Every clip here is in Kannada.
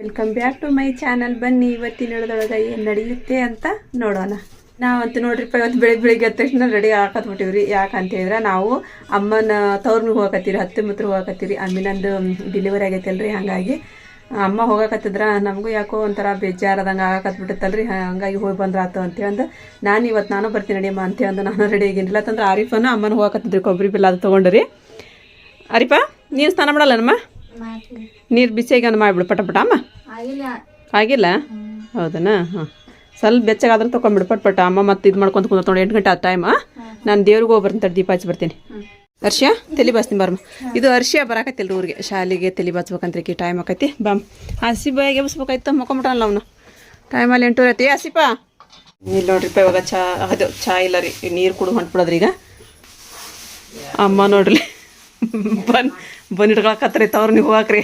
Welcome back to my channel ಬನ್ನಿ ಇವತ್ತಿನ ಹೇಳ್ದೊಳಗೆ ಏನು ನಡೆಯುತ್ತೆ ಅಂತ ನೋಡೋಣ. ನಾವಂತೂ ನೋಡ್ರಿಪ್ಪ ಇವತ್ತು ಬೆಳಿಗ್ಗೆ ಬೆಳಿಗ್ಗೆ ಎದ್ದ ತಕ್ಷಣ ರೆಡಿ ಹಾಕತ್ಬಿಟ್ಟಿವ್ರಿ. ರೀ ಹೇಳಿದ್ರೆ ನಾವು ಅಮ್ಮನ ತವ್ರನ್ನ ಹೋಗಕತ್ತೀರಿ ಹತ್ತು ಮಿತ್ರ ಹೋಗಕತ್ತೀರಿ ಅಮ್ಮಿನಂದು ಡೆಲಿವರಿ ಆಗೈತಲ್ರಿ ಹಾಗಾಗಿ. ಅಮ್ಮ ಹೋಗಕತ್ತಿದ್ರೆ ನಮಗೂ ಯಾಕೋ ಒಂಥರ ಬೇಜಾರದಂಗೆ ಆಗಕತ್ಬಿಟ್ಟತ್ತಲ್ರಿ ಹಂಗಾಗಿ ಹೋಗಿ ಬಂದ್ರ ಆತು ಅಂತೇಳಂದು ನಾನು ಇವತ್ತು ನಾನು ಬರ್ತೀನಿ ನಡಿಯಮ್ಮ ಅಂತೇಳಂದು ನಾನು ರೆಡಿ ಆಗಿನಿಲ್ಲ ಅಂತಂದ್ರೆ ಆರಿಫನ ಅಮ್ಮನ ಹೋಗಕತ್ತಿದ್ರಿ ಕೊಬ್ಬರಿ ಬೆಲ್ಲ ಅದು ತೊಗೊಂಡ್ರಿ. ಅರಿಪ ನೀನು ಸ್ನಾನ ಮಾಡಲ್ಲನಮ್ಮ? ನೀರು ಬಿಸಿಯಾಗಿ ಮಾಡಿಬಿಡು ಪಟ ಪಟ ಅಮ್ಮ. ಆಗಿಲ್ಲ. ಹೌದನಾ? ಹಾಂ. ಸ್ವಲ್ಪ ಬೆಚ್ಚಗಾದ್ರೆ ತೊಗೊಂಡ್ಬಿಡು ಪಟ್ ಪಟ್ಟ ಅಮ್ಮ ಮತ್ತೆ ಇದು ಮಾಡ್ಕೊಂತ ಕುಂತ ನೋಡಿ ಎಂಟು ಗಂಟೆ ಆ? ಟೈಮ್ ನಾನು ದೇವ್ರಿಗೆ ಹೋಗಿ ಬರ್ತೀನಿ ದೀಪ ಹಚ್ಚಿ ಬರ್ತೀನಿ. ಹರ್ಷ ತಲೆ ಬಾಸ್ತೀನಿ ಬರ್ಮ ಇದು ಹರ್ಷ ಬರಾಕತ್ತಿಲ್ರಿ ಊರಿಗೆ. ಶಾಲೆಗೆ ತಲೆ ಬಾಚ್ಬೇಕಂತ್ರಿ ಟೈಮ್ ಆಕೈತಿ. ಬಾಮ್. ಹಸಿ ಬಾಯಿಗೆ ಎಬ್ಸ್ಬೇಕಾಯ್ತು ಮಕ್ಕೊಂಬಿಟ್ಟಲ್ಲ ಅವನು. ಟೈಮಲ್ಲಿ ಎಂಟೂವರೆ ಐತಿ ಹಸಿಪ. ಇಲ್ಲಿ ನೋಡ್ರಿಪ್ಪ ಇವಾಗ ಚಾ ಅದು ಚಾ ಇಲ್ಲ ರೀ. ನೀರು ಕುಡಿದು ಹೊಂಟ್ಬಿಡೋದ್ರಿ ಈಗ. ಅಮ್ಮ ನೋಡ್ರಿ. ಬನ್ ಬನ್ ಇಟ್ಕೊಳಕತ್ರಿ ತವ್ರು ನೀವು ಹೋಗಾಕ್ರಿ.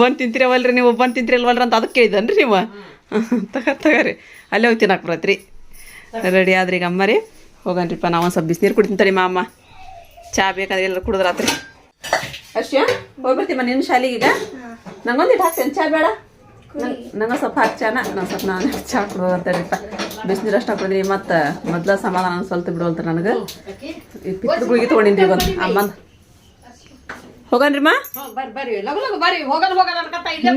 ಬಂದು ತಿಂತೀರವಲ್ರಿ ನೀವು, ಬಂದು ತಿಂತೀರಲ್ವಲ್ರಿ ಅಂತ ಅದಕ್ಕೆ ಕೇಳಿದನ್ರಿ ನೀವು. ತಗೋ, ತಗೋರಿ. ಅಲ್ಲೇ ಹೋಗಿ ತಿನ್ನಕ್ಕೆ ಬರತ್ರಿ ರೆಡಿ ಆದ್ರಿ ಈಗ ಅಮ್ಮ ರೀ. ಹೋಗನ್ರಿಪ್ಪ, ನಾವು ಒಂದು ಸ್ವಲ್ಪ ಬಿಸಿನೀರು ಕುಡಿತೀನಿ ತಡಿ ಮಾಮ. ಚಾ ಬೇಕಾದ್ರೆ ಎಲ್ಲರೂ ಕುಡಿದ್ರಾತ್ರಿ ಅರ್ಷ ಹೋಗ್ಬಿಡ್ತೀಮ್ಮ ನಿನ್ನ ಶಾಲೆಗೆ ಈಗ? ನಂಗೊಂದು ಇಟ್ಟು ಹಾಕ್ತೇನೆ. ಚಾ ಬೇಡ? ನಂಗೆ ಸ್ವಲ್ಪ ಹಾಕಿ ಚಾನ. ನಾನು ಸ್ವಲ್ಪ ನಾನು ಚಾ ಕುಡ್ದು ಅಂತೇಳಿಪ್ಪ ಬಿಸಿನೀರು ಅಷ್ಟು ಹಾಕೊಂಡ್ರಿ ಮತ್ತು ಮೊದಲ ಸಮಾಧಾನ ಸ್ವಲ್ಪ ಬಿಡುವಂತ ನನಗೆ. ಈ ಪಿತ್ರ ಗುಳಿಗೆ ತೊಗೊಂಡಿನಿ ಅಮ್ಮಂದು ಹೋಗನ್ರಿಮ್ಮ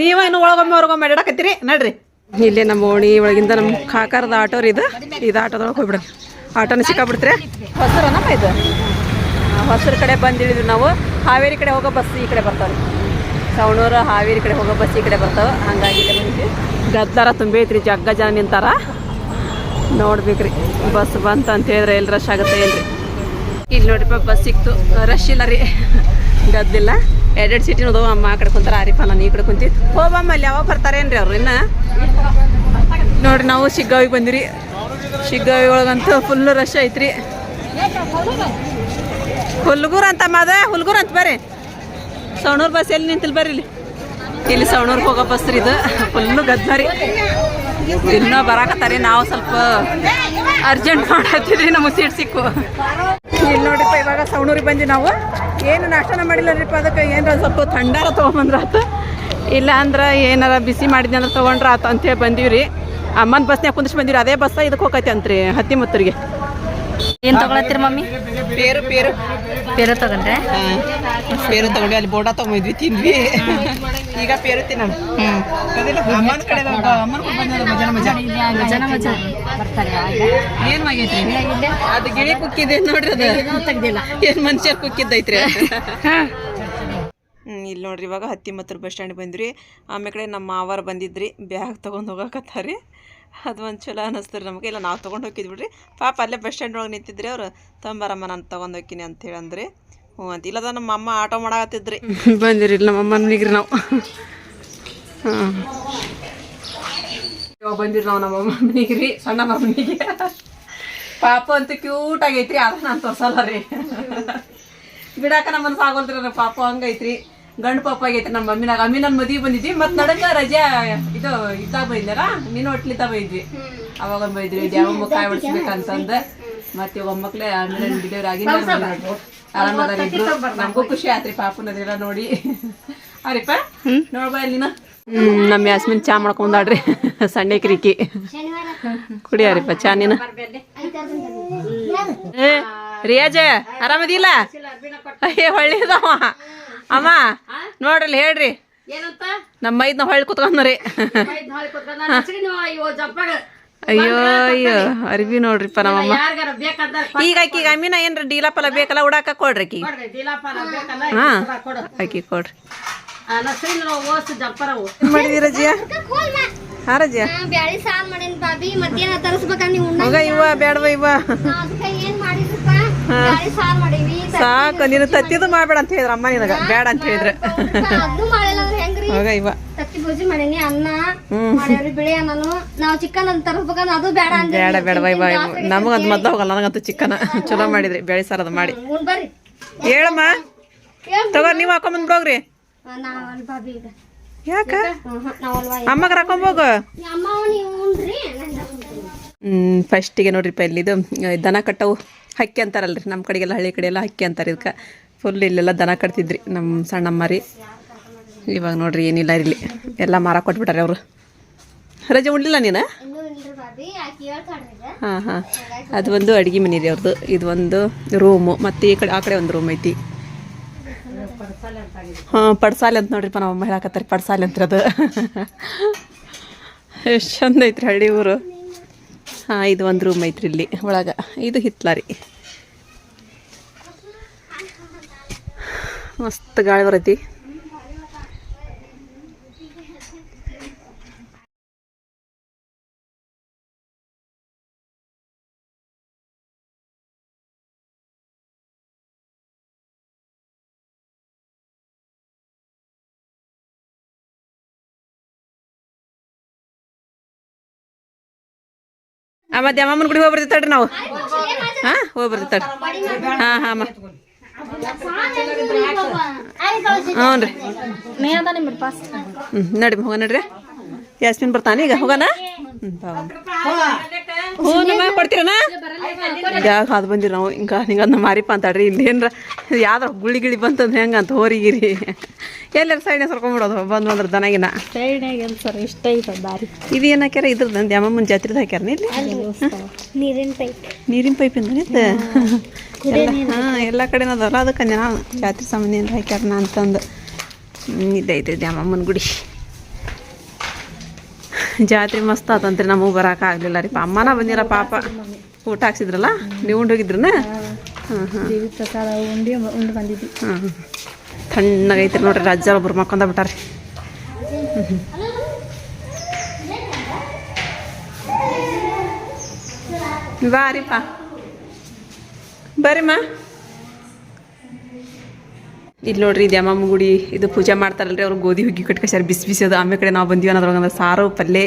ನೀವೇನು ಒಳಗೊಮ್ಮೆ ಹೊರಗೊಮ್ಮೆ ಅಡ್ಯಾಡಕತ್ತೀರಿ ನಡ್ರಿ. ಇಲ್ಲಿ ನಮ್ಮ ಓಣಿ ಒಳಗಿಂದ ನಮ್ಮ ಕಾಕಾರದ ಆಟೋ ರೀ ಇದು. ಇದು ಆಟೋದೊಳಗೆ ಹೋಗ್ಬಿಡ್ರಿ ಆಟೋನ ಸಿಕ್ಕಾಬಿಡ್ತೀರಿ? ಹೊಸರನಮ್ಮ ಇದು? ಹೊಸರ ಕಡೆ ಬಂದಿಳಿದ್ವಿ ನಾವು. ಹಾವೇರಿ ಕಡೆ ಹೋಗೋ ಬಸ್ ಈ ಕಡೆ ಬರ್ತಾವೆ ಸವಣೂರು ಹಾವೇರಿ ಕಡೆ ಹೋಗೋ ಬಸ್ ಈ ಕಡೆ ಬರ್ತಾವೆ. ಹಂಗಾಗಿ ಗದ್ದಾರ ತುಂಬೈತ್ರಿ ಜಗ್ಗ ಜನ ನಿಂತಾರ. ನೋಡ್ಬೇಕ್ರಿ ಬಸ್ ಬಂತ ಅಂತ ಹೇಳಿದ್ರೆ ಎಲ್ಲಿ ರಶ್ ಆಗುತ್ತೆ ಇಲ್ರಿ ಇಲ್ಲಿ ನೋಡ್ರಿ ಬಸ್ ಸಿಕ್ತು. ರಶ್ ಇಲ್ಲ ರೀ. ಗದ್ದಿಲ್ಲ ಎರಡೆರಡು ಸೀಟಿನ ಅದಾವ ಅಮ್ಮ ಆ ಕಡೆ ಕುಂತಾರ ಆರಿಫ ನಾನು ಈ ಕಡೆ ಕುಂತಿ. ಹೋಗಮ್ಮ ಅಲ್ಲಿ ಯಾವಾಗ ಬರ್ತಾರೇನ್ರಿ ಅವ್ರು ಇನ್ನ? ನೋಡ್ರಿ, ನಾವು ಶಿಗ್ಗಾವಿಗೆ ಬಂದಿರಿ ಶಿಗ್ಗಾವಿ ಒಳಗಂತೂ ಫುಲ್ ರಶ್ ಐತ್ರಿ. ಹುಲ್ಗೂರ್ ಅಂತ ಮಾದ ಹುಲ್ಗೂರ್ ಅಂತ ಬರ್ರಿ. ಸವಣೂರು ಬಸ್ ಎಲ್ಲಿ ನಿಂತಿಲ್ ಬರ್ರಿ ಇಲ್ಲಿ? ಇಲ್ಲಿ ಸವಣೂರ್ಗೆ ಹೋಗೋ ಬಸ್ ರೀ ಇದು. ಫುಲ್ಲು ಗದ್ದರಿ ಇನ್ನೂ ಬರಾಕತ್ತಾರಿ. ನಾವು ಸ್ವಲ್ಪ ಅರ್ಜೆಂಟ್ ಮಾಡತ್ತೀರಿ ನಮಗೆ ಸೀಟ್ ಸಿಕ್ಕು. ಇಲ್ಲಿ ನೋಡ್ರಿಪ್ಪ ಇವಾಗ ಸವಣೂರಿಗೆ ಬಂದು ನಾವು. ಏನು ನಾಷ್ಟನ ಮಾಡಿಲ್ಲ ರೀಪ್ಪ ಅದಕ್ಕೆ ಏನಾರ ಸ್ವಲ್ಪ ಥಂಡಾರ ತೊಗೊಂಬಂದ್ರೆ ಆತು. ಇಲ್ಲ ಅಂದ್ರೆ ಏನಾರ ಬಿಸಿ ಮಾಡಿದ್ನಿ ಅಂದ್ರೆ ತೊಗೊಂಡ್ರ ಆತು ಅಂತೇಳಿ ಬಂದೀವಿ ರೀ. ಅಮ್ಮನ ಬಸ್ನ್ಯಾಗ ಕುಂದಿಸ್ ಬಂದಿರಿ ಅದೇ ಬಸ್ಸ ಇದಕ್ಕೆ ಹೋಗೈತೆ ಅಂತ್ರಿ ಹತ್ತಿ ಮುತ್ತರಿಗೆ. ಏನು ತಗೊಳತ್ತೀರಿ ಮಮ್ಮಿ? ಪೇರು ಪೇರು. ಪೇರು ತಗೊಂಡ್ರೆ? ಪೇರು ತಗೊಂಡು ಅಲ್ಲಿ ಬೋಡ ತಗೊಂಡಿದ್ವಿ ತಿಂದ್ವಿ. ಈಗ ಪೇರು ತಿನ್ನೋಣ. ಅಮ್ಮನ ಕಡೆ ಅಮ್ಮನ ಮಜಾ. ಮಜಾ. ಬರ್ತಾರೆ ಏನ್ ಆಗೈತ್ರಿ ಅದು ಗಿಳಿ ಕುಕ್ಕಿದೆ ನೋಡ್ರಿ ಅದು. ತೆಗ್ದಿಲ್ಲ. ಏನ್ ಮನುಷ್ಯರ್ ಕುಕ್ಕಿದ್ದೈತ್ರಿ ಹ್ಮ್ ಇಲ್ಲಿ ನೋಡ್ರಿ ಇವಾಗ ಹತ್ತಿ ಮತ್ತು ಬಸ್ ಸ್ಟ್ಯಾಂಡ್ ಬಂದ್ರಿ ಆಮೇಲೆ ಕಡೆ ನಮ್ಮ ಮಾವಾರ ಬಂದಿದ್ರಿ. ಬ್ಯಾಗ್ ತಗೊಂಡ್ ಹೋಗಕತ್ತಾರಿ. ಅದು ಒಂದ್ ಚಲೋ ಅನ್ನಿಸ್ತಾರೆ ನಮಗೆ. ಇಲ್ಲ ನಾವು ತಗೊಂಡ್ ಹೋಗಿದ್ಬಿಡ್ರಿ ಪಾಪ ಅಲ್ಲೇ ಬಸ್ ಸ್ಟ್ಯಾಂಡ್ ಒಳಗೆ ನಿಂತಿದ್ರಿ ಅವ್ರು. ತೊಂಬರಮ್ಮ ನಾನು ತೊಗೊಂಡು ಹೋಗ್ತೀನಿ ಅಂತ ಹೇಳಂದ್ರಿ. ಹ್ಞೂ ಅಂತ. ಇಲ್ಲದ ನಮ್ಮ ಅಮ್ಮ ಆಟೋ ಮಾಡಾಕತ್ತಿದ್ರಿ. ಬಂದಿರಿ ನಮ್ಮ ಅಮ್ಮ ಮನೆಗೆ ನಾವು. ಹಾಂ ಬಂದಿರಿ ನಾವು ನಮ್ಮ ಮನೆಗೆ ರೀ ಸಣ್ಣ ಮಮ್ಮನಿಗೆ ಪಾಪ ಅಂತೂ ಕ್ಯೂಟ್ ಆಗೈತ್ರಿ ಅದ ನಾನು ತೋರ್ಸಲ್ಲ ರೀ. ಬಿಡಾಕ ನಮ್ಮನ್ನ ಸಾಗೋಲ್ರಿ ಪಾಪ ಹಂಗೈತ್ರಿ. ಗಂಡು ಪಾಪ ಆಗೈತ್ರಿ ನಮ್ಮ ಮಮ್ಮಿನಾಗ. ಅಮ್ಮಿ ನನ್ನ ಮದುವೆ ಬಂದಿದ್ವಿ ಮತ್ ನಡಕ ರಜೆ ಇದು ಇದ್ದಾಗ ಬೈದ್ಯಾರ ಮೀನು ಹೊಟ್ಲಿದ್ದ ಬೈದ್ವಿ. ಅವಾಗ ಬೈದ್ರಿ ಯಾವ ಕಾಯಿ ಹೊಡಿಸ್ಬೇಕಂತಂದ ಮತ್ತೆ ಒಮ್ಮಕ್ಳೆ ಆಮೇಲೆ ಡಿಲಿವರಿ ಆಗಿ ಆರಾಮದಾರ ನಮ್ಗೂ ಖುಷಿ ಆತ್ರಿ ಪಾಪನ ನೋಡಿ. ಅರಿಪ್ಪ ನೋಡ್ಬಾ ನೀನು ಹ್ಮ್ ನಮ್ಮ ಯಾಸ್ಮಿನ್ ಚಾ ಮಾಡ್ಕೊಂಡಾಡ್ರಿ ಸಣ್ಣ ಕ್ರಿಕಿ. ಕುಡಿಯಾರಿಪ್ಪ ಚಾ ನೀನು. ಏ ರಿಯಾಜ ಆರಾಮದಿಲ್ಲ? ಅಯ್ಯ ಒಳ್ಳೇದವ ಅಮ್ಮ ನೋಡ್ರಿ ಹೇಳ್ರಿ. ನಮ್ಮ ಮೈದ್ನ ಹೊಳ್ಳಿ ಕುತ್ಕೊಂಡ್ರಿ ಅಯ್ಯೋ ಅಯ್ಯೋ ಅರ್ಬಿ ನೋಡ್ರಿಪ್ಪ ನಮ್ಮಮ್ಮ. ಈಗ ಆಕಿಗೆ ಅಮ್ಮಿನ ಏನ್ರಿ ಡೀಲ ಪಲ ಬೇಕಲ್ಲ ಉಡಾಕ ಕೊಡ್ರಿ ಆಕಿ ಹಾ ಆಕಿ ಕೊಡ್ರಿ. ಏನ್ ಮಾಡಿದಿ ರಜಿಯ ಹಾ ರಜಿಯ ಬ್ಯಾಳಿ ಸಾರ್ ಮಾಡೇನ್ ಬಾಬಿ ಮಧ್ಯಾಹ್ನ ತರಸ್ಬೇಕ ನೀವು ಮಗ ಇವ ಬೇಡವ ಇವ ಅದಕ್ಕ ಏನ್ ಮಾಡಿದ್ರಪ್ಪ? ಬ್ಯಾಳಿ ಸಾರ್ ಮಾಡೀವಿ ಸಾಕು ನೀನು ತತ್ತಿದು ಮಾಡ್ಬೇಡ ಅಂತ ಹೇಳಿದ್ರ ಅಮ್ಮ ನಿನಗ. ಬೇಡ ಅಂತ ಹೇಳಿದ್ರೆ. ಅದು ಮಾಡಿಲ್ಲ ಅಂದ್ರೆ ಹೆಂಗ್ರಿ? ಮಗ ಇವ ತತ್ತಿ ಭುಜಿ ಮಾಡೀನಿ ಅನ್ನ ಮಾಡ್ಯಾವ್ರಿ ಬಿಳಿ ಅನ್ನನು. ನಾವ್ ಚಿಕನ್ ಅಂತ ತರಸ್ಬೇಕಂದ್ರ ಅದು ಬೇಡ ಹೋಗಲ್ಲ ನನಗಂತೂ ಚಿಕನ್ ಚಲೋ ಮಾಡಿದ್ರಿ. ಬ್ಯಾಳಿ ಸಾರ್ ಅದು ಮಾಡಿ. ಹೇಳಮ್ಮ. ತಗೋ ನೀವು ಬಾಬಿ ಈಗ ಯಾಕ? ಅಮ್ಮಗ ಉಣ್ತೀನಿ. ಹ್ಮ್ ಫಸ್ಟಿಗೆ ನೋಡ್ರಿಪ್ಪ ಇಲ್ಲಿದು ದನ ಕಟ್ಟವು ಹಕ್ಕಿ ಅಂತಾರಲ್ರಿ ನಮ್ಮ ಕಡೆಗೆಲ್ಲ ಹಳ್ಳಿ ಕಡೆ ಎಲ್ಲ ಹಕ್ಕಿ ಅಂತಾರೆ ಇದಕ್ಕೆ ಫುಲ್ ಇಲ್ಲೆಲ್ಲ ದನ ಕಟ್ತಿದ್ರಿ ನಮ್ಮ ಸಣ್ಣಮ್ಮ ರೀ ಇವಾಗ ನೋಡ್ರಿ ಏನಿಲ್ಲ ಇಲ್ಲಿ ಎಲ್ಲ ಮಾರ ಕೊಟ್ಬಿಟ್ಟಾರೆ ಅವರು. ರಜೆ ಉಡ್ಲಿಲ್ಲ ನೀನು? ಹಾಂ ಹಾಂ. ಅದು ಒಂದು ಅಡುಗೆ ಮನೆ ರೀ ಅವ್ರದ್ದು ಇದು ಒಂದು ರೂಮು ಮತ್ತು ಈ ಕಡೆ ಆ ಕಡೆ ಒಂದು ರೂಮ್ ಐತಿ. ಹಾಂ, ಪಡ್ಸಾಲೆ ಅಂತ ನೋಡ್ರಿಪ್ಪ ನಾವು ಅಮ್ಮ ಹೇಳಕತ್ತಾರೆ, ಪಡ್ಸಾಲೆ ಅಂತ ಅದು ಎಷ್ಟು ಚಂದ ಐತ್ರಿ ಹಳ್ಳಿ ಊರು. ಹಾಂ, ಇದು ಒಂದು ರೂಮ್ ಐತ್ರಿ ಇಲ್ಲಿ, ಒಳಗೆ. ಇದು ಹಿತ್ಲಾರಿ. ಮಸ್ತ್ ಗಾಳಿ ಬರೈತಿ. ಆ ಮತ್ತೆ ಅಮ್ಮನ ಗುಡಿ ಹೋಗಿ ಬರ್ತೀವಿ ತಡ್ರಿ ನಾವು. ಹಾ ಹೋಗಿ ಬರ್ತೀವಿ ತಡ್ರಿ. ಹಾ ಹಾಂ ಅಮ್ಮ. ಹ್ಞೂ ರೀ ಹ್ಞೂ ನಡಿ ಹೋಗ ನಡ್ರಿ. ಯಾಸ್ಮಿನ್ ಬರ್ತಾನೆ ಈಗ ಹೋಗೋಣ ಹ್ಞೂ ನಮ್ಮ ಯಾಕೆ ಹಾದು ಬಂದಿರಿ ನಾವು ಹಿಂಗ ಹಿಂಗೆ ಅದನ್ನ ಮಾರಿಪ್ಪ ಅಂತಾಡ್ರಿ ಇಲ್ಲಿ ಏನ್ರ ಯಾವ್ದಾರ ಗುಳಿ ಗಿಳಿ ಬಂತಂದ್ರೆ ಹೆಂಗೆ ಅಂತ ಹೋರಿಗಿರಿ. ಎಲ್ಲರ ಸೈಡ್ ಸರ್ಕೊಂಬಿಡೋದು ಬಂದು ಅಂದ್ರೆ ದನಗಿನ. ಸರ್ ಇಷ್ಟ ಐತೆ ದಾರಿ ಇದು ಏನು ಹಾಕ್ಯಾರ ಇದ್ರದ್ದು ಅಮ್ಮಮ್ಮನ ಜಾತ್ರೆದು ಹಾಕ್ಯಾರ ಇಲ್ಲಿ? ನೀರಿನ ಪೈಪ್ ನೀರಿನ ಪೈಪಿಂದ ಅಂದ್ರೆ ಹಾಂ ಎಲ್ಲ ಕಡೆನೂ ಅದಲ್ಲ ಅದಕ್ಕೆ ನಾನು ಜಾತ್ರೆ ಸಾಮಾನ್ಯ ಹಾಕ್ಯಾರ ಅಂತಂದು. ಇದೈತೆ ದ್ಯಾಮಮ್ಮನ ಗುಡಿ. ಜಾತ್ರೆ ಮಸ್ತ್ ಆತಂತ್ರಿ ನಮಗೆ ಬರಾಕ ಆಗಲಿಲ್ಲ ರೀ ಅಮ್ಮನ ಬಂದಿರ ಪಾಪ ಊಟ ಹಾಕ್ಸಿದ್ರಲ್ಲ ನೀವು ಉಂಡು ಹೋಗಿದ್ರನ ಹಾಂ ಹಾಂ ತಣ್ಣಗೈತ್ರಿ ನೋಡ್ರಿ ರಾಜ್ಯ ಒಬ್ರು ಮಕ್ಕೊಂದ ಬಿಟ್ಟಾರಿ ಬಾರಿಪ್ಪ ಬರ್ರಿಮ್ಮ ಇಲ್ಲಿ ನೋಡ್ರಿ ಇದು ಗುಡಿ ಇದು ಪೂಜೆ ಮಾಡ್ತಾರಲ್ರಿ ಅವ್ರು ಗೋಧಿ ಹುಗ್ಗಿ ಕಟ್ಕಶಾರಿ ಬಿಸಿ ಬಿಸಿ ಅದು ಆಮೇಲೆ ಕಡೆ ನಾವು ಬಂದೀವಿ ಅನ್ನೋದ್ರೊಳಗೆ ಸಾರು ಪಲ್ಯ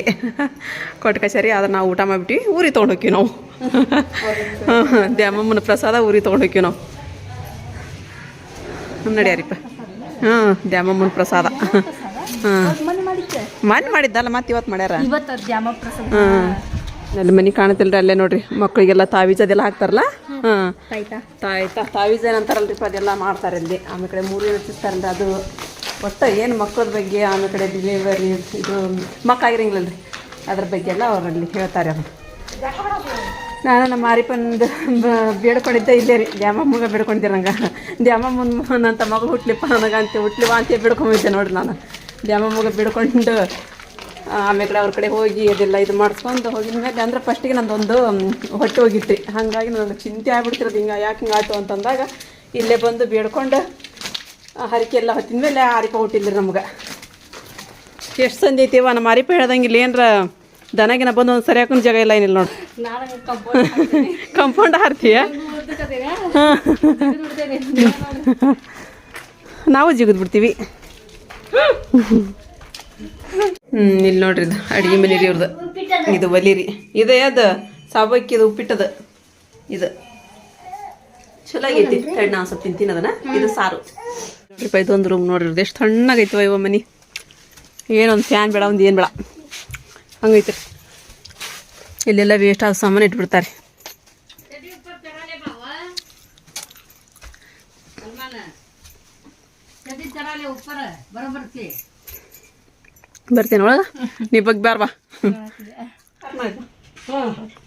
ಕೊಟ್ಕಶಾರಿ ಅದನ್ನ ನಾವು ಊಟ ಮಾಡಿಬಿಟ್ಟು ಊರಿ ತೊಗೊಂಡು ಹೋಗ್ತೀವಿ ನಾವು. ದ್ಯಾಮಮ್ಮನ ಪ್ರಸಾದ ಊರಿ ತೊಗೊಂಡು ನಾವು. ನಾವು ನಡಿಯಾರಿಪ್ಪ ಹಾಂ ದ್ಯಾಮಮ್ಮನ ಪ್ರಸಾದ. ಹಾಂ ಮನೆ ಮಾಡಿದ್ದಲ್ಲ ಮತ್ತೆ ಇವತ್ತು ಮಾಡ್ಯಾರ ಹಾಂ ಅಲ್ಲಿ ಮನೆ ಕಾಣತಿಲ್ರಿ ಅಲ್ಲೇ ನೋಡ್ರಿ. ಮಕ್ಕಳಿಗೆಲ್ಲ ತಾವೀಜ್ ಅದೆಲ್ಲ ಹಾಕ್ತಾರಲ್ಲ? ಹಾಂ. ತಾಯ್ತಾ? ತಾವೀಜ್ ಏನಂತಾರಲ್ರಿ ಅದೆಲ್ಲ ಮಾಡ್ತಾರೆ ಅಲ್ಲಿ. ಆಮೇಲೆ ಕಡೆ ಮೂರು ಹಚ್ಚಿಸ್ತಾರಲ್ರಿ ಅದು ಒಟ್ಟು ಏನು ಮಕ್ಕಳ ಬಗ್ಗೆ ಆಮೇಲೆ ಕಡೆ ಡಿಲಿವರಿ ಇದು ಮಕ್ಕಳಾಗಿರಂಗಿಲ್ಲಲ್ರಿ ಅದ್ರ ಬಗ್ಗೆ ಎಲ್ಲ ಅವರಲ್ಲಿ ಹೇಳ್ತಾರೆ ಅವರು. ನಾನು ನಮ್ಮ ಮಾರಿಪಂದು ಬೇಡ್ಕೊಂಡಿದ್ದೆ ಇಲ್ಲೇ ರೀ. ದ್ಯಾಮಮ್ಮಗ ಬೇಡ್ಕೊಂಡಿದ್ದೆ ನಂಗೆ. ದ್ಯಾಮಮ್ಮನ ನನ್ನ ತಮ್ಮಗ ಹುಟ್ಲಿಪ್ಪ ನನಗೆ ಹುಟ್ಲಿಪ್ಪ ಹುಟ್ಲಿವ ಅಂತ ಬೇಡ್ಕೊಂಬಿದ್ದೆ ನೋಡ್ರಿ ನಾನು. ದ್ಯಾಮಮ್ಮಗ ಬೇಡ್ಕೊಂಡು ಆಮೇಲೆ ಅವ್ರ ಕಡೆ ಹೋಗಿ ಅದೆಲ್ಲ ಇದು ಮಾಡಿಸ್ಕೊಂಡು ಹೋಗಿದ ಮೇಲೆ ಅಂದ್ರೆ ಫಸ್ಟಿಗೆ ನಂದೊಂದು ಹೊಟ್ಟೆ ಹೋಗಿತ್ತು ಹಾಗಾಗಿ ನನಗೆ ಚಿಂತೆ ಆಗ್ಬಿಡ್ತಿರೋದು. ಹಿಂಗೆ ಯಾಕೆ ಹಿಂಗೆ ಆಯ್ತು ಅಂತಂದಾಗ ಇಲ್ಲೇ ಬಂದು ಬೇಡ್ಕೊಂಡು ಹರಿಕೆ ಹರಕೆ ಎಲ್ಲ ಹೊತ್ತಿನ ಮೇಲೆ ಆರಿಪ ಹುಟ್ಟಿಲ್ರಿ ನಮ್ಗೆ. ಎಷ್ಟು ಸಂಜೆ ಐತಿವ ನಮ್ಮ ಆರಿಪ ಹೇಳ್ದಂಗೆ ಇಲ್ಲಿ ಏನರ ದನಗಿನ ಬಂದು ಒಂದು ಸರಿ ಹಾಕೊಂಡು ಜಾಗ ಇಲ್ಲ ಏನಿಲ್ಲ ನೋಡಿ. ಕಂಪೌಂಡ್ ಹಾರ್ತೀಯ ನಾವು ಜಿಗಿದ್ ಬಿಡ್ತೀವಿ ಹ್ಞೂ ಇಲ್ಲಿ ನೋಡ್ರಿ ಇದು ಅಡುಗೆ ಮನೆ ರೀ ಇವ್ರದ್ದು ಇದು ಒಲಿ ರೀ. ಇದೇ ಅದು ಸಾಬಕ್ಕಿ ಇದು ಉಪ್ಪಿಟ್ಟದ. ಇದು. ಚಲೋ ಆಗೈತಿ. ತಡಿ ಸ್ವಲ್ಪ ತಿಂತೀನಿ ಅದನ್ನ. ಇದು ಸಾರು. ನೋಡ್ರಿಪ್ಪ ಇದೊಂದು ರೂಮ್ ನೋಡ್ರಿ ಎಷ್ಟು ತಣ್ಣಗೈತಿ ಇವ ಮನೆ. ಏನೊಂದು ಫ್ಯಾನ್ ಬೇಡ, ಒಂದು ಏನು ಬೇಡ. ಹಂಗೈತ್ರಿ ಇಲ್ಲೆಲ್ಲ ವೇಸ್ಟ್ ಆದ ಸಾಮಾನು ಇಟ್ಬಿಡ್ತಾರೆ. ಬರ್ತೀನಿ ಒಳಗ? ನೀ ಬಗ್ಗೆ ಬ್ಯಾರ ಬಾ.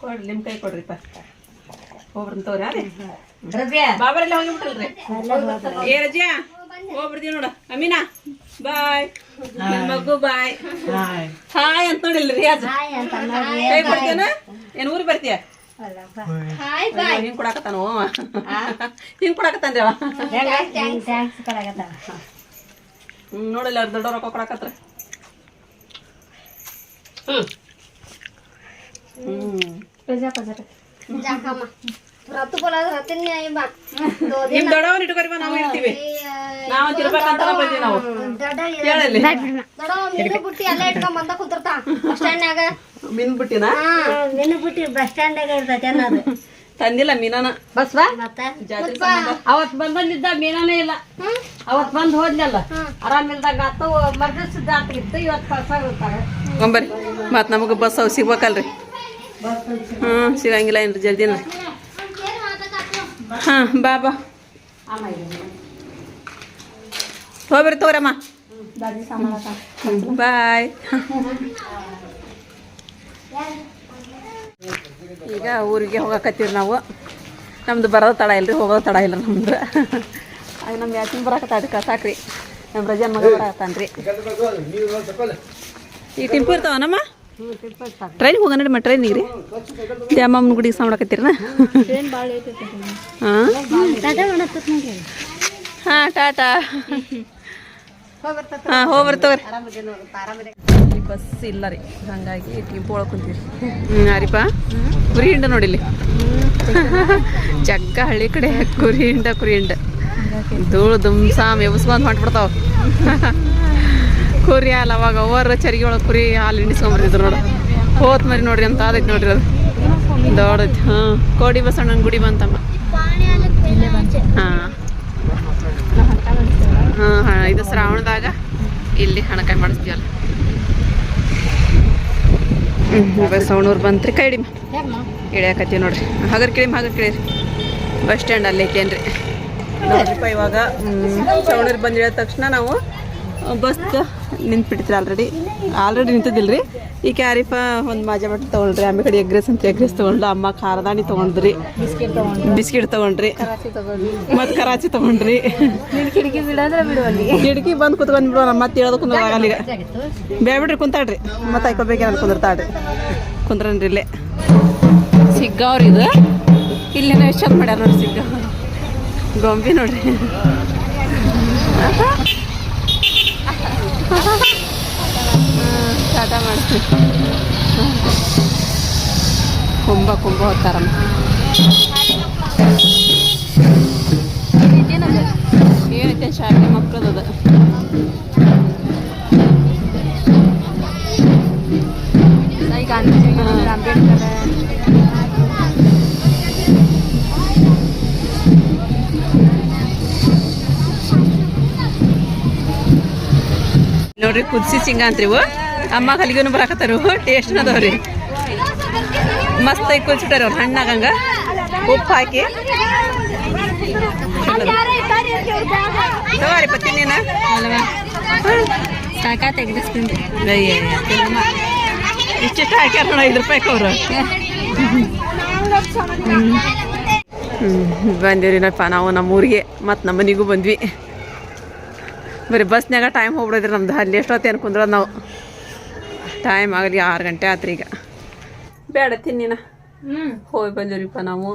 ಕೊಡ್ರಿ ನಿಮ್ಮ ಕೈ ಬಾಬರೆಲ್ಲ ಹೋಗಿಬಿಟ್ರಲ್ರಿ? ಏ ರಜಿಯಾ ಹೋಗ್ಬಿಡ್ತೀವಿ ನೋಡು. ಅಮೀನಾ ಬಾಯ್. ಮಗು ಬಾಯ್. ಹಾಯ್ ಅಂತ ನೋಡಿಲ್ರಿ ಕೈ ಕೊಡ್ತೇನ ಏನ್ ಊರಿಗೆ ಬರ್ತೀಯ? ಹಿಂಗ್ ಕೊಡಾಕತ್ತಾನು? ಹಿಂಗ್ ಕೊಡಾಕತ್ತಾನ್ರಿ ಅವ? ನೋಡಿಲ್ಲ ಅವ್ರು ದೊಡ್ಡ ರೊಕ್ಕ ಕೊಡಾಕತ್ರ. ನಿಮ್ ದೊಡ್ಡವನ್ ನಾವು ಇರ್ತೀವಿ ನಾವು ತಿರ್ಬೇಕಂತ ಬಂದೀವಿ ನಾವು. ದೊಡ್ಡ ಕೇಳಲ್ಲಿ. ದೊಡ್ಡ ಮೀನು ಬಿಟ್ಟಿನ ಮೀನು ಬುಟ್ಟಿ ಬಸ್ ಸ್ಟ್ಯಾಂಡ್ ಇರ್ತೈತೆ ಅನ್ನೋದು ತಂದಿಲ್ಲ ಮೀನಾನ ಬಸ್ವಾ ಅವತ್ ಬಂದಿದ್ದ ಮೀನಾನ ಇಲ್ಲ. ಅವತ್ ಬಂದ್ ಹೋದ್ಲಲ್ಲ ಆರಾಮಿಲ್ದಾಗ ಆತು ಮರ್ದಿವ್ಸ ಜಾತ್ರೆ ಇತ್ತು ಇವತ್ತು ಕಳ್ಸಾಗ ಇರ್ತಾರೆ ಗೊಂಬರಿ ಮತ್ತು ನಮಗೆ ಬಸ್ ಅವು ಸಿಗ್ಬೇಕಲ್ರಿ. ಹ್ಞೂ ಸಿಗಂಗಿಲ್ಲ ಏನ್ರಿ ಜಲ್ದಿನ ಹಾಂ, ಬಾ ಬಾ. ಹೋಗ್ಬರಿ ತೋರಮ್ಮ ಬಾಯ್. ಈಗ ಊರಿಗೆ ಹೋಗಕತ್ತೀವಿ ನಾವು. ನಮ್ದು ಬರೋದು ತಡ ಇಲ್ರಿ ಹೋಗೋದು ತಡ ಇಲ್ಲ ನಮ್ದು. ಆಗ ನಮ್ಮ ಯಾಕಿನ ಬರಕತ್ತ ಅದಕ್ಕೆ ಸಾಕ್ರಿ ನಮ್ಮ ರಜನ್ ಮಗ ಬರಕತ್ತಾನ್ರಿ. ಈ ಟಿಂಪು ಇರ್ತಾವನಮ್ಮ? ಟ್ರೈನಿಗೆ ಹೋಗೋಣ ಟ್ರೈನ್ ಟ್ರೈನಿಗೆ ರೀ ದ್ಯಾಮಮ್ಮನ ಗುಡಿಗೆ ಸಾಮಾಡಕತ್ತೀರನ ಹಾಂ ಹಾಂ ಟಾಟಾ ಹಾಂ ಹೋಗಿ ಬರ್ತವ್ರಿ ಬಸ್ ಇಲ್ಲ ರೀ ಹಂಗಾಗಿ ಟಿಂಪು ಒಳಗೆ ಕುಂತೀರಿ ಹ್ಞೂ ಅರಿಪ ಕುರಿ ಹಿಂಡ ನೋಡಿಲಿ ಜಗ್ಗ ಹಳ್ಳಿ ಕಡೆ ಕುರಿ ಹಿಂಡ ಕುರಿ ಹಿಂಡ. ಧೂಳು ದುಮ್ಸಾಮ್ ಎಬ್ಸ್ಕೊಂಡು ಹೊಂಟ್ಬಿಡ್ತಾವ. ಕುರಿ ಹಾಲು ಅವಾಗ ಅವರ ಚರಿಗೆ ಒಳಗೆ ಕುರಿ ಹಾಲು ಹಿಂಡಿಸ್ಕೊಂಬರ್ತಿದ್ರು ನೋಡಿ. ಹೋತ್ ಮರಿ ನೋಡ್ರಿ ಅಂತ ಅದಕ್ಕೆ ನೋಡ್ರಿ ಅದು. ದೊಡ್ಡೈತಿ ಹಾಂ. ಕೋಡಿ ಬಸಣ್ಣನ ಗುಡಿ ಬಂತಮ್ಮ. ಹಾಂ. ಹಾಂ ಹಾಂ, ಇದು ಶ್ರಾವಣದಾಗ ಇಲ್ಲಿ ಹಣಕಾಯಿ ಮಾಡಿಸ್ತೀವಲ್ಲ. ಹ್ಞೂ ಸವಣೂರು ಬಂತ್ರಿ ಕೈಡಿ ಇಳಿಯಾಕತ್ತೀವಿ ನೋಡ್ರಿ. ಹಗರ್ ಕಿಳಿಮ್, ಹಗರ್ ಕಿಳಿರಿ. ಬಸ್ ಸ್ಟ್ಯಾಂಡ್ ಅಲ್ಲಿ ಐತೇನ್ರಿ ನೋಡ್ರಿಪ್ಪ ಇವಾಗ ಸವಣೂರು ಬಂದು ಇಳಿದ ತಕ್ಷಣ ನಾವು ಬಸ್ ನಿಂತ್ಬಿಟ್ಟಿದ್ರಿ ಆಲ್ರೆಡಿ ಆಲ್ರೆಡಿ ನಿಂತಿದ್ದಿಲ್ರಿ? ಈ ಕ್ಯಾರಿಫ ಒಂದು ಮಾಜಾ ಬಟ್ಟೆ ತೊಗೊಂಡ್ರಿ ಆಮೇಲೆ ಕಡೆ ಎಗ್ರೆಸ್ ಅಂತ ಎಗ್ರೆಸ್ ತಗೊಂಡ್ರಿ ಅಮ್ಮ ಖಾರದಾಣಿ ತಗೊಂಡ್ರಿ. ಬಿಸ್ಕಿಟ್ ತಗೊಂಡ್ರಿ. ಮತ್ತು ಕರಾಚಿ ತಗೊಂಡ್ರಿ. ಕಿಟಕಿ ಬಂದು ಕುತ್ಕೊಂಡ್ ಬಿಡೋಣ ಮತ್ತೆ ಹೇಳೋದು ಕುಂದ್ರಾಗಲ್ಲ ಈಗ. ಬೇಬಿಡ್ರಿ ಕುಂತಾಡ್ರಿ. ಮತ್ತೆ ಹಾಕೋಬೇಕು ಕುಂದಿರ್ತಾಡ್ರಿ ಕುಂದ್ರನ್ರಿ ಇಲ್ಲೇ. ಸಿಗ್ಗಾವ್ರಿ ಇದು. ಇಲ್ಲೇನೋ ಎಷ್ಟು ಚಂದ ಮಾಡ್ಯಾರ ನೋಡ್ರಿ ಸಿಗ್ಗ ಗೊಂಬಿ ನೋಡ್ರಿ. ಟಾಟಾ ಮಾಡ್ತೀವಿ ಕುಂಭ ಕುಂಭ ಹೋಗ್ತಾರಮ್ಮ ಏನೈತೆ ಶಾಲೆ ಮಕ್ಕಳದ ಈಗ ಅಂಬೇಡ್ಕರ್. ನೋಡ್ರಿ, ಕುದಿಸಿ ಸಿಂಗ ಅಂತ್ರಿ ಇವು. ಅಮ್ಮ ಕಲಿಗೆನು ಬರಾಕತ್ತಾರ ಟೇಸ್ಟ್ ಅದಾವ್ರಿ. ಮಸ್ತ್ ಐ ಕುದಿಸ್ಬಿಟ್ಟಾರ ಅವ್ರು ಹಣ್ಣಾಗಂಗ ಉಪ್ಪು ಹಾಕಿ. ತಗೋರಿ ಪತ್ತಿ ನೀನ. ಸಾಕ ತೆಗ್ದಿಸ್ತೀನಿ ಇಷ್ಟಿಷ್ಟ ಹಾಕ್ಯಾರ ನೋಡ, ಐದು ರೂಪಾಯಿ ಅವರು ಬಂದಿವ್ರಿ ನಪ್ಪ ನಾವು ನಮ್ಮ ಊರಿಗೆ ಮತ್ತು ನಮ್ಮ ಮನೆಗೂ ಬಂದ್ವಿ. ಬರೀ ಬಸ್ನಾಗ ಟೈಮ್ ಹೋಗ್ಬಿಡೋದ್ರಿ ನಮ್ದು. ಅಲ್ಲಿ ಎಷ್ಟೊತ್ತೇನು ಕುಂದ್ರೋದು ನಾವು. ಟೈಮ್ ಆಗಲಿ ಆರು ಗಂಟೆ ಆತ್ರಿ ಈಗ. ಬೇಡ ತಿನ್ನಿನ ಹೋಗಿ ಬಂದಿವ್ರಿಪ್ಪ ನಾವು.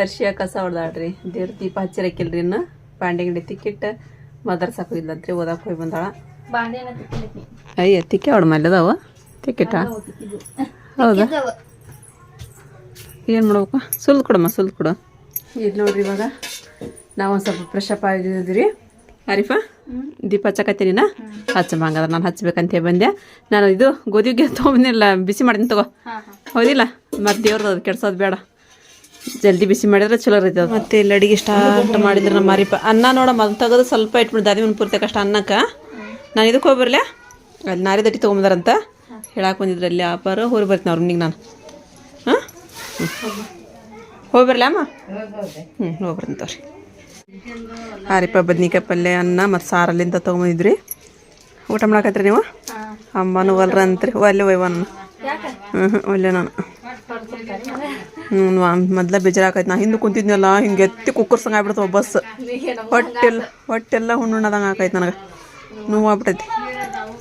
ಅರ್ಶಿಯ ಕಸ ಹೊಡ್ದಾಳ್ರಿ. ದೇವ್ರ ದೀಪ ಹಚ್ಚಿರಕ್ಕಿಲ್ರಿ ಇನ್ನು. ಬಾಂಡೆ ಗಿಂಡೆ ತಿಕ್ಕಿಟ್ಟು ಮದರ್ ಸಾಕು ಇಲ್ಲಂತ್ರಿ ಓದಕ್ಕೆ ಹೋಗಿ ಬಂದಾಳ. ಅಯ್ಯ ತಿಕ್ಕೆ ಅವಳ ಮೇಲೆ ಅದಾವ? ತಿಕ್ಕಿಟ್ಟ? ಹೌದಾ ಏನು ಮಾಡ್ಬೇಕು ಸುಲ್ದು ಕೊಡಮ್ಮ ಸುಲ್ದು ಕೊಡು. ಇಲ್ಲಿ ನೋಡ್ರಿ ಇವಾಗ. ನಾವು ಒಂದು ಸ್ವಲ್ಪ ಫ್ರೆಶ್ ಅಪ್ ಆಗಿದ್ದೀವಿ ಆರಿಫಾ ದೀಪ ಹಚ್ಚಕತ್ತೀನಿ ನಾ ಹಚ್ಚಮ್ಮ ಹಂಗಾದ್ರೆ ನಾನು ಹಚ್ಬೇಕಂತ ಬಂದೆ. ನಾನು ಇದು ಗೋಧಿಗೆ ತೊಗೊಂಬಂದಿಲ್ಲ ಬಿಸಿ ಮಾಡಿನಿ ತಗೋ. ಹೌದಿಲ್ಲ? ಮತ್ತೆ ದೇವ್ರದ್ದು ಅದು ಕೆಡ್ಸೋದು ಬೇಡ. ಜಲ್ದಿ ಬಿಸಿ ಮಾಡಿದ್ರೆ ಚಲೋ ಇರ್ತದೆ ಮತ್ತೆ ಇಲ್ಲಿ ಅಡಿಗೆ ಸ್ಟಾರ್ಟ್ ಮಾಡಿದ್ರೆ ನಮ್ಮ ಅರಿಪ ಅನ್ನ ನೋಡಮ್ಮ ಅದು ತೆಗೆದು ಸ್ವಲ್ಪ ಇಟ್ಬಿಟ್ಟು ದಾದಿ ಒಂದು ಪೂರ್ತಿ ಕಷ್ಟ ಅನ್ನಕ್ಕೆ. ನಾನು ಇದಕ್ಕೆ ಹೋಗ್ಬರ್ಲ? ಅಲ್ಲಿ ನಾರಿ ದಟ್ಟಿ ತೊಗೊಂಬಂದಾರಂತ. ಹೇಳಕ್ಕೆ ಬಂದಿದ್ರು ಅಲ್ಲಿ ಆಪಾರ ಹೋಗಿ ಬರ್ತೀನಿ ಅವ್ರ ನಾನು. ಹಾಂ? ಹೋಗಿ ಬರಲ ಅಮ್ಮ? ಹ್ಞೂ ಹೋಗಿ ಬರ್ತೀನಿ ಹಾರಿಪ ಬದ್ನಿಕಾಯಿ ಪಲ್ಯ ಅನ್ನ ಮತ್ತು ಸಾರಲ್ಲಿಂದ ತೊಗೊಂಬಂದಿದ್ರಿ. ಊಟ ಮಾಡಕತ್ರಿ ನೀವು? ಅಮ್ಮನೂ ಒಲ್ರ ಅಂತ್ರಿ. ಒಲ್ಲೆ ಒಯ್ವನ್ನ ಹ್ಞೂ ಹ್ಞೂ ಒಲ್ಲೆ ನಾನು. ಹ್ಞೂ ಮೊದ್ಲ ಬೇಜಾರಾಕೈತೆ. ನಾ ಹಿಂದೆ ಕುಂತಿದ್ನಲ್ಲ ಹಿಂಗೆ ಎತ್ತಿ ಕುಕ್ಕರ್ಸಂಗೆ ಆಗ್ಬಿಡ್ತಾವ ಬಸ್. ಹೊಟ್ಟೆಲ್ಲ ಹೊಟ್ಟೆಲ್ಲ ಹುಣ್ಣುಣ್ಣದಂಗೆ ಆಕೈತೆ ನನಗೆ. ನೋವು ಆಗ್ಬಿಟ್ಟೈತಿ.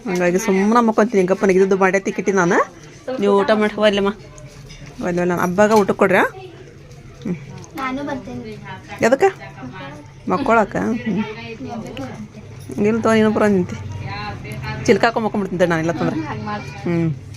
ಹಂಗಾಗಿ ಸುಮ್ಮನೆ ಮಕ್ಕೊಂತೀನಿ. ಗಪ್ಪನಿಗೆ ಇದ್ದು ಬಾಂಡೆ ತಿಕ್ಕಿಟ್ಟಿ ನಾನು. ನೀವು ಊಟ ಮಾಡಿ ಒಲ್ಲೆಮ್ಮ ಒಲ್ಲೆ ಒಲ್ಲೆ ನಾನು. ಹಬ್ಬಾಗ ಊಟಕ್ಕೆ ಕೊಡ್ರಿ ಹ್ಞೂ ಎದಕ್ಕೆ? ಮಕ್ಕೊಳಕ? ಇಲ್ಲ ತೋ ಬರೋ ನಿಂತಿ. ಚಿಲ್ಕಾಕೊಂಬಕೊಂಬಿಡ್ತೀನಿ ನಾನು ಇಲ್ಲ ತಂದ್ರೆ ಹ್ಞೂ